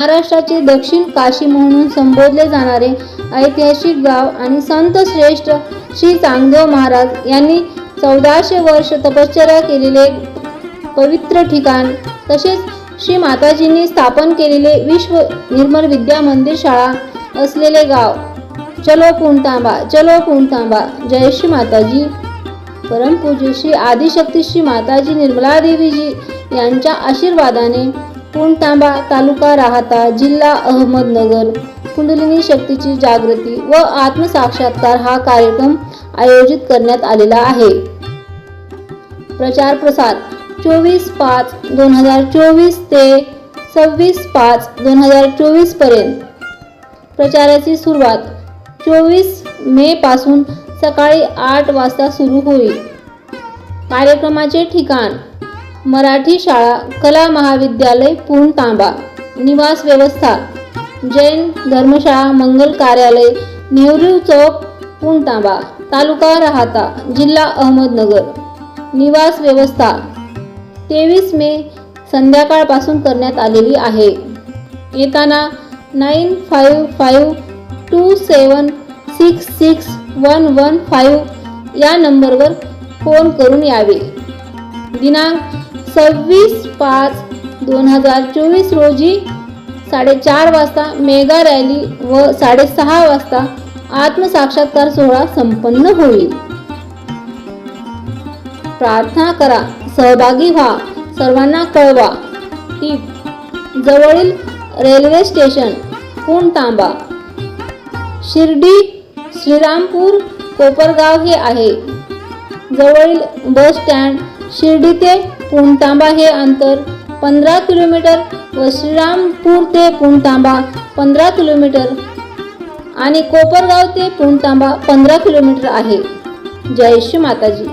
महाराष्ट्राचे दक्षिण काशी म्हणून संबोधले जाणारे ऐतिहासिक गाव आणि संत श्रेष्ठ श्री चांगदेव महाराज यांनी चौदाशे वर्ष तपश्चर्या केलेले पवित्र ठिकाण तसेच श्री माताजींनी स्थापन केलेले विश्व निर्मल विद्या मंदिर शाळा असलेले गाव. चलो पुणतांबा चलो पुणतांबा जय श्री माताजी. परमपूज्य श्री आदिशक्ती श्री माताजी निर्मला देवीजी यांच्या आशीर्वादाने पुणतांबा तालुका राहता जिल्हा अहमदनगर. कुंडलिनी शक्तीची जागृती व आत्मसाक्षात्कार हा कार्यक्रम आयोजित करण्यात आलेला आहे. प्रचार प्रसार चोवीस पाच दोन हजार चोवीस ते सव्वीस पाच दोन हजार चोवीसपर्यंत. प्रचाराची सुरुवात चोवीस मे पासून सकाळी आठ वाजता सुरू होईल. कार्यक्रमाचे ठिकाण मराठी शाळा कला महाविद्यालय पूर्ण तांबा निवास व्यवस्था जैन धर्मशाळा मंगल कार्यालय नेहरू चौक पूर्ण तांबा तालुका राहता जिल्हा अहमदनगर निवास व्यवस्था तेवीस मे संध्याकाळपासून करण्यात आलेली आहे. येताना nine five five two seven six six one one five या नंबरवर फोन करून यावे. दिनांक सव्वीस पाच दोन हजार चोवीस रोजी साडेचार वाजता मेगा रॅली व साडेसहा वाजता आत्मसाक्षात्कार सोहळा संपन्न होईल. प्रार्थना करा सहभागी व्हा सर्वांना कळवा. टीप जवळील रेल्वे स्टेशन तांबा. शिर्डी श्रीरामपूर कोपरगाव हे आहे. जवळील बस स्टँड शिर्डी ते पुणतांबा हे अंतर पंधरा किलोमीटर व श्रीरामपूर ते पुणतांबा पंधरा किलोमीटर आणि कोपरगाव ते पुणतांबा पंधरा किलोमीटर आहे. जय श्री माताजी.